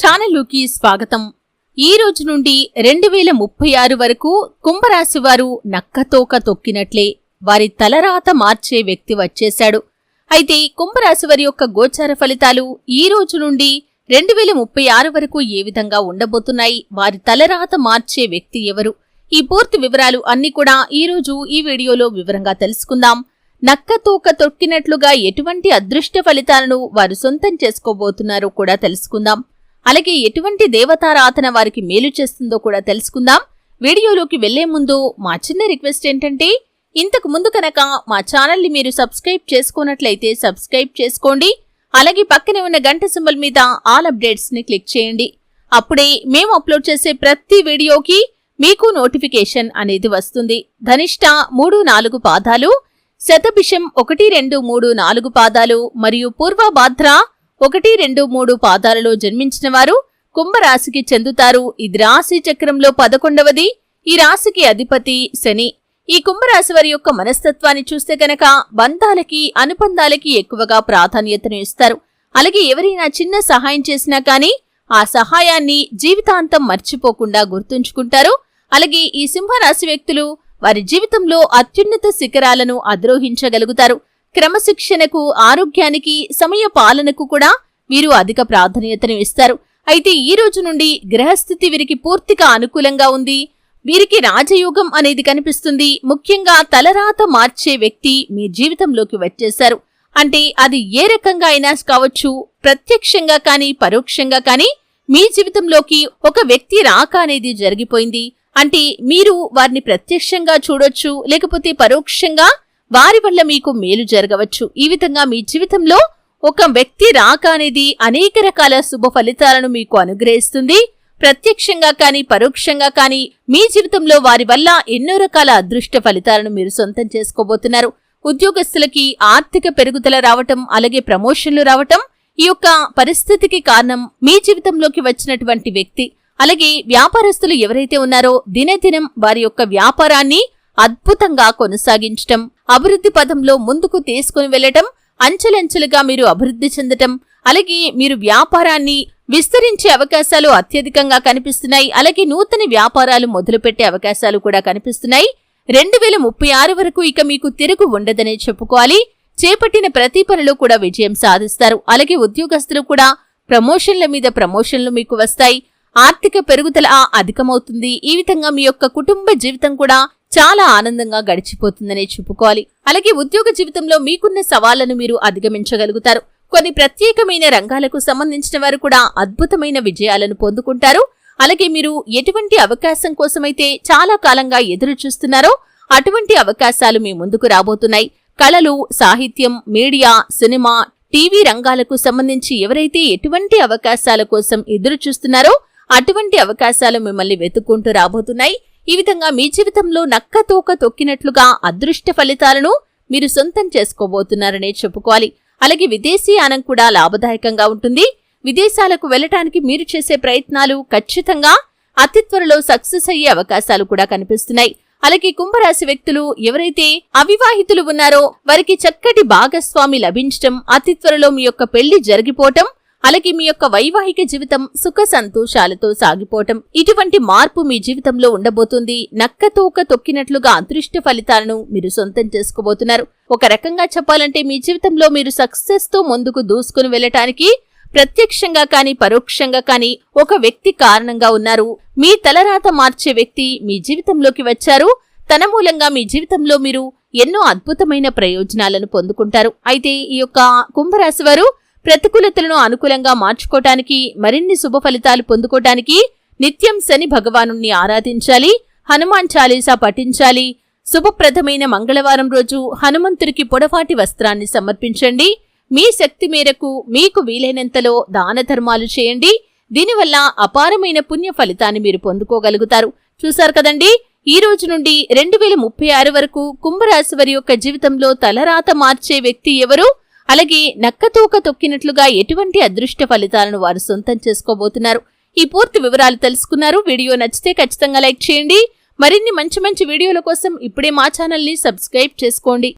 ఛానల్లోకి స్వాగతం. ఈ రోజు నుండి రెండు వేల ముప్పై ఆరు వరకు కుంభరాశి వారు నక్కతోక తొక్కినట్లే. వారి తలరాత మార్చే వ్యక్తి వచ్చేశాడు. అయితే కుంభరాశి వారి యొక్క గోచార ఫలితాలు ఈ రోజు నుండి రెండు వేల ముప్పై ఆరు వరకు ఏ విధంగా ఉండబోతున్నాయి? వారి తలరాత మార్చే వ్యక్తి ఎవరు? ఈ పూర్తి వివరాలు అన్ని కూడా ఈ రోజు ఈ వీడియోలో వివరంగా తెలుసుకుందాం. నక్క తోక తొక్కినట్లుగా ఎటువంటి అదృష్ట ఫలితాలను వారు సొంతం చేసుకోబోతున్నారో కూడా తెలుసుకుందాం. అలాగే ఎటువంటి దేవతారాధన వారికి మేలు చేస్తుందో కూడా తెలుసుకుందాం. వీడియోలోకి వెళ్ళే ముందు మా చిన్న రిక్వెస్ట్ ఏంటంటే ఇంతకు ముందు కనుక మా ఛానల్ని మీరు సబ్స్క్రైబ్ చేసుకున్నట్లయితే సబ్స్క్రైబ్ చేసుకోండి. అలాగే పక్కనే ఉన్న గంట సింబల్ మీద ఆల్ అప్డేట్స్ని క్లిక్ చేయండి. అప్పుడే మేము అప్లోడ్ చేసే ప్రతి వీడియోకి మీకు నోటిఫికేషన్ అనేది వస్తుంది. ధనిష్ట మూడు నాలుగు పాదాలు శతభిషం ఒకటి రెండు మూడు నాలుగు పాదాలు మరియు పూర్వభాద్ర ఒకటి రెండు మూడు పాదాలలో జన్మించిన వారు కుంభరాశికి చెందుతారు. ఇది రాశి చక్రంలో పదకొండవది ఈ రాశికి అధిపతి శని. ఈ కుంభరాశి వారి యొక్క మనస్తత్వాన్ని చూస్తే గనక బంధాలకి అనుబంధాలకి ఎక్కువగా ప్రాధాన్యతను ఇస్తారు. అలాగే ఎవరైనా చిన్న సహాయం చేసినా కానీ ఆ సహాయాన్ని జీవితాంతం మర్చిపోకుండా గుర్తుంచుకుంటారు. అలాగే ఈ సింహరాశి వ్యక్తులు వారి జీవితంలో అత్యున్నత శిఖరాలను అధిరోహించగలుగుతారు. క్రమశిక్షణకు ఆరోగ్యానికి సమయ పాలనకు కూడా వీరు అధిక ప్రాధాన్యతను ఇస్తారు. అయితే ఈ రోజు నుండి గ్రహస్థితి వీరికి పూర్తిగా అనుకూలంగా ఉంది. వీరికి రాజయోగం అనేది కనిపిస్తుంది. ముఖ్యంగా తలరాత మార్చే వ్యక్తి మీ జీవితంలోకి వచ్చేశారు. అంటే అది ఏ రకంగా అయినా కావచ్చు ప్రత్యక్షంగా కానీ పరోక్షంగా కానీ మీ జీవితంలోకి ఒక వ్యక్తి రాక అనేది జరిగిపోయింది. అంటే మీరు వారిని ప్రత్యక్షంగా చూడొచ్చు లేకపోతే పరోక్షంగా వారి వల్ల మీకు మేలు జరగవచ్చు. ఈ విధంగా మీ జీవితంలో ఒక వ్యక్తి రాక అనేది అనేక రకాల శుభ ఫలితాలను మీకు అనుగ్రహిస్తుంది. ప్రత్యక్షంగా కానీ పరోక్షంగా కానీ మీ జీవితంలో వారి వల్ల ఎన్నో రకాల అదృష్ట ఫలితాలను మీరు సొంతం చేసుకోబోతున్నారు. ఉద్యోగస్తులకి ఆర్థిక పెరుగుదల రావటం అలాగే ప్రమోషన్లు రావటం ఈ యొక్క పరిస్థితికి కారణం మీ జీవితంలోకి వచ్చినటువంటి వ్యక్తి. అలాగే వ్యాపారస్తులు ఎవరైతే ఉన్నారో దినదినం వారి యొక్క వ్యాపారాన్ని అద్భుతంగా కొనసాగించటం. అభివృద్ధి పదంలో ముందుకు తీసుకుని వెళ్ళటం అంచెలంచెలుగా మీరు అభివృద్ధి చెందటం అలాగే మీరు వ్యాపారాన్ని విస్తరించే అవకాశాలు అత్యధికంగా కనిపిస్తున్నాయి అలాగే నూతన వ్యాపారాలు మొదలుపెట్టే అవకాశాలు కూడా కనిపిస్తున్నాయి. రెండు వేల ముప్పై ఆరు వరకు ఇక మీకు తిరుగు ఉండదనే చెప్పుకోవాలి. చేపట్టిన ప్రతి పనిలో కూడా విజయం సాధిస్తారు. అలాగే ఉద్యోగస్తులు కూడా ప్రమోషన్ల మీద ప్రమోషన్లు మీకు వస్తాయి. ఆర్థిక పెరుగుదల అధికమవుతుంది. ఈ విధంగా మీ యొక్క కుటుంబ జీవితం కూడా చాలా ఆనందంగా గడిచిపోతుందనే చెప్పుకోవాలి. అలాగే ఉద్యోగ జీవితంలో మీకున్న సవాళ్ళను మీరు అధిగమించగలుగుతారు. కొన్ని ప్రత్యేకమైన రంగాలకు సంబంధించిన వారు కూడా అద్భుతమైన విజయాలను పొందుకుంటారు. అలాగే మీరు ఎటువంటి అవకాశం కోసమైతే చాలా కాలంగా ఎదురు చూస్తున్నారో అటువంటి అవకాశాలు మీ ముందుకు రాబోతున్నాయి. కళలు సాహిత్యం మీడియా సినిమా టీవీ రంగాలకు సంబంధించి ఎవరైతే ఎటువంటి అవకాశాల కోసం ఎదురు చూస్తున్నారో అటువంటి అవకాశాలు మిమ్మల్ని వెతుక్కుంటూ రాబోతున్నాయి. ఈ విధంగా మీ జీవితంలో నక్క తోక తొక్కినట్లుగా అదృష్ట ఫలితాలను మీరు సొంతం చేసుకోబోతున్నారనే చెప్పుకోవాలి. అలాగే విదేశీయానం కూడా లాభదాయకంగా ఉంటుంది. విదేశాలకు వెళ్ళటానికి మీరు చేసే ప్రయత్నాలు ఖచ్చితంగా అతి త్వరలో సక్సెస్ అయ్యే అవకాశాలు కూడా కనిపిస్తున్నాయి. అలాగే కుంభరాశి వ్యక్తులు ఎవరైతే అవివాహితులు ఉన్నారో వారికి చక్కటి భాగస్వామి లభించటం అతి త్వరలో మీ యొక్క పెళ్ళి జరిగిపోవటం అలాగే మీ యొక్క వైవాహిక జీవితం సుఖ సంతోషాలతో సాగిపోవటం ఇటువంటి మార్పు మీ జీవితంలో ఉండబోతుంది. నక్కతోక తొక్కినట్లుగా అదృష్ట ఫలితాలను మీరు సొంతం చేసుకోబోతున్నారు. ఒక రకంగా చెప్పాలంటే మీ జీవితంలో మీరు సక్సెస్తో ముందుకు దూసుకుని వెళ్ళటానికి ప్రత్యక్షంగా కానీ పరోక్షంగా కానీ ఒక వ్యక్తి కారణంగా ఉన్నారు. మీ తలరాత మార్చే వ్యక్తి మీ జీవితంలోకి వచ్చారు. తన మూలంగా మీ జీవితంలో మీరు ఎన్నో అద్భుతమైన ప్రయోజనాలను పొందుకుంటారు. అయితే ఈ యొక్క కుంభరాశి వారు ప్రతికూలతలను అనుకూలంగా మార్చుకోటానికి మరిన్ని శుభ ఫలితాలు పొందుకోవటానికి నిత్యం శని భగవాను ఆరాధించాలి హనుమాన్ చాలీసా పఠించాలి. శుభప్రదమైన మంగళవారం రోజు హనుమంతుడికి పొడవాటి వస్త్రాన్ని సమర్పించండి. మీ శక్తి మేరకు మీకు వీలైనంతలో దాన ధర్మాలు చేయండి. దీనివల్ల అపారమైన పుణ్య ఫలితాన్ని మీరు పొందుకోగలుగుతారు. చూశారు కదండి? ఈ రోజు నుండి రెండు వేల ముప్పై ఆరు వరకు కుంభరాశి వారి యొక్క జీవితంలో తలరాత మార్చే వ్యక్తి ఎవరు? అలాగే నక్కతూక తొక్కినట్లుగా ఎటువంటి అదృష్ట ఫలితాలను వారు సొంతం చేసుకోబోతున్నారు. ఈ పూర్తి వివరాలు తెలుసుకున్నారు. వీడియో నచ్చితే ఖచ్చితంగా లైక్ చేయండి. మరిన్ని మంచి మంచి వీడియోల కోసం ఇప్పుడే మా ఛానల్ని సబ్స్క్రైబ్ చేసుకోండి.